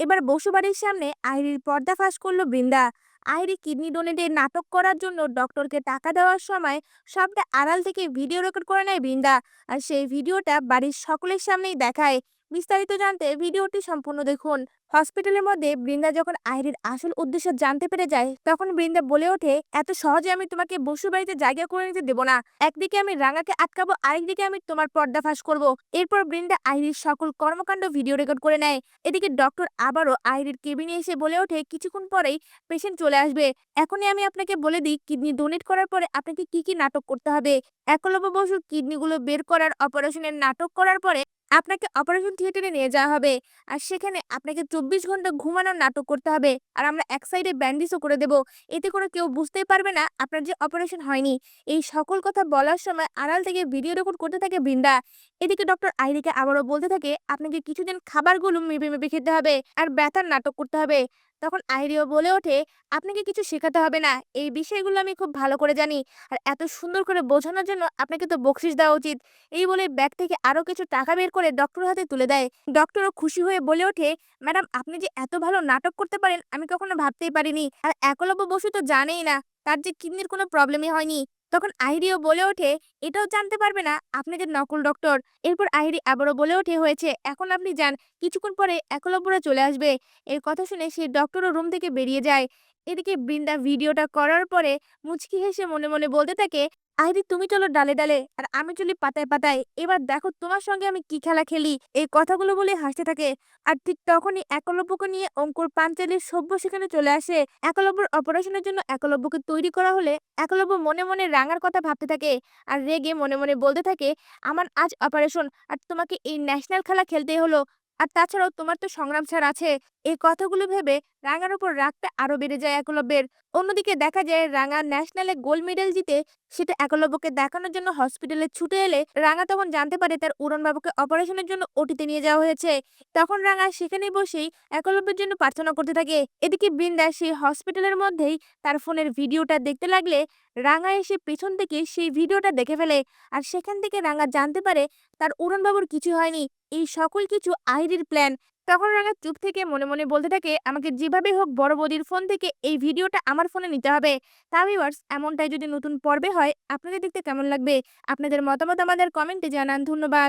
এবার বসুবাড়ির সামনে আইরির পর্দা ফাঁস করল বৃন্দা। আইরি কিডনি ডোনেটের নাটক করার জন্য ডক্টরকে টাকা দেওয়ার সময় সবটা আড়াল থেকে ভিডিও রেকর্ড করে নেয় বৃন্দা আর সেই ভিডিওটা বাড়ির সকলের সামনেই দেখায়। বিস্তারিত জানতে ভিডিওটি সম্পূর্ণ দেখুন। হসপিটালের মধ্যে বৃন্দা যখন আইরির আসল উদ্দেশ্য জানতে পেরে যায়, তখন বৃন্দা বলে ওঠে, এত সহজে আমি তোমাকে বসু বাড়িতে জায়গা করে নিতে দেবো না। একদিকে আমি রাঙাকে আটকাবো, আরেকদিকে আমি তোমার পর্দা ফাঁস করব। এরপর বৃন্দা আইরির সকল কর্মকাণ্ড ভিডিও রেকর্ড করে নেয়। এদিকে ডক্টর আবারও আইরির কেবিনে এসে বলে ওঠে, কিছুক্ষণ পরেই পেশেন্ট চলে আসবে। এখনই আমি আপনাকে বলে দিই, কিডনি ডোনেট করার পরে আপনাকে কি কি নাটক করতে হবে? একলব্য বসুর কিডনিগুলো বের করার অপারেশনের নাটক করার পরে আপনাকে অপারেশন থিয়েটারে নিয়ে যাওয়া হবে। আর সেখানে আপনাকে চব্বিশ ঘণ্টা ঘুমানোর নাটক করতে হবে। আর আমরা এক সাইডে ব্যান্ডেজও করে দেব। এতে কোনো কেউ বুঝতেই পারবে না আপনার যে অপারেশন হয়নি। এই সকল কথা বলার সময় আড়াল থেকে ভিডিও রেকর্ড করতে থাকে বৃন্দা। এদিকে ডক্টর আইরিকে আবারও বলতে থাকে, আপনাকে কিছুদিন খাবারগুলো মেপে মেপে খেতে হবে। আর ব্যথার নাটক করতে হবে। তখন আইরিও বলে ওঠে, আপনাকে কিছু শেখাতে হবে না। এই বিষয়গুলো আমি খুব ভালো করে জানি। আর এত সুন্দর করে বোঝানোর জন্য আপনাকে তো বকশিস দেওয়া উচিত। এই বলে ব্যাগ থেকে আরও কিছু টাকা বের করে ডক্টর হাতে তুলে দেয়। ডক্টরও খুশি হয়ে বলে ওঠে, ম্যাডাম, আপনি যে এত ভালো নাটক করতে পারেন, আমি কখনো ভাবতেই পারিনি। আর একলব্য বসু তো জানেই না, তার যে কিডনির কোনো প্রবলেমই হয়নি। তখন আহিরিও বলে ওঠে, এটাও জানতে পারবে না, আপনি যে নকল ডক্টর, এরপর আইরি আবারও বলে ওঠে হয়েছে, এখন আপনি যান, কিছুক্ষণ পরে একলব্যরা চলে আসবে। এর কথা শুনে সে ডক্টরও রুম থেকে বেরিয়ে যায়। এদিকে বৃন্দা ভিডিওটা করার পরে মুচকি হেসে মনে মনে বলতে থাকে আইরি তুমি চলো ডালে ডালে, আর আমি চলি পাতায় পাতায়। এবার দেখো তোমার সঙ্গে আমি কি খেলা খেলি? এই কথাগুলো বলে হাসতে থাকে। আর ঠিক তখনই একলব্যকে নিয়ে অঙ্কুর পাঞ্চালির সভ্য সেখানে চলে আসে। একলব্যর অপারেশনের জন্য একলব্যকে তৈরি করা হলে একলব্য মনে মনে রাঙার কথা ভাবতে থাকে আর রেগে মনে মনে বলতে থাকে, আমার আজ অপারেশন, আর তোমাকে এই ন্যাশনাল খেলা খেলতেই হলো। আর তাছাড়াও তোমার তো সংগ্রাম ছাড় আছে। এই কথাগুলো ভেবে রাঙার উপর রাগটা আরও বেড়ে যায় একলব্যের। অন্যদিকে দেখা যায় রাঙা ন্যাশনালে গোল্ড মেডেল জিতে সেটা একলব্যকে দেখানোর জন্য হসপিটালে ছুটে এলে রাঙা তখন জানতে পারে তার উড়নবাবুকে অপারেশনের জন্য ওটিতে নিয়ে যাওয়া হয়েছে। তখন রাঙা সেখানে বসেই একলব্যের জন্য প্রার্থনা করতে থাকে। এদিকে বৃন্দা সেই হসপিটালের মধ্যেই তার ফোনের ভিডিওটা দেখতে লাগলে রাঙা এসে পেছন থেকে সেই ভিডিওটা দেখে ফেলে আর সেখান থেকে রাঙা জানতে পারে তার উড়নবাবুর কিছু হয়নি। এই সকল কিছু আইরির প্ল্যান তখন রাঙা চুপ থেকে মনে মনে বলতে থাকে, আমাকে যেভাবে হোক বড় বদির ফোন থেকে এই ভিডিওটা আমার ফোনে নিতে হবে। তা এমনটাই যদি নতুন পর্বে হয়, আপনাদের দেখতে কেমন লাগবে? আপনাদের মতামত আমাদের কমেন্টে জানান। ধন্যবাদ।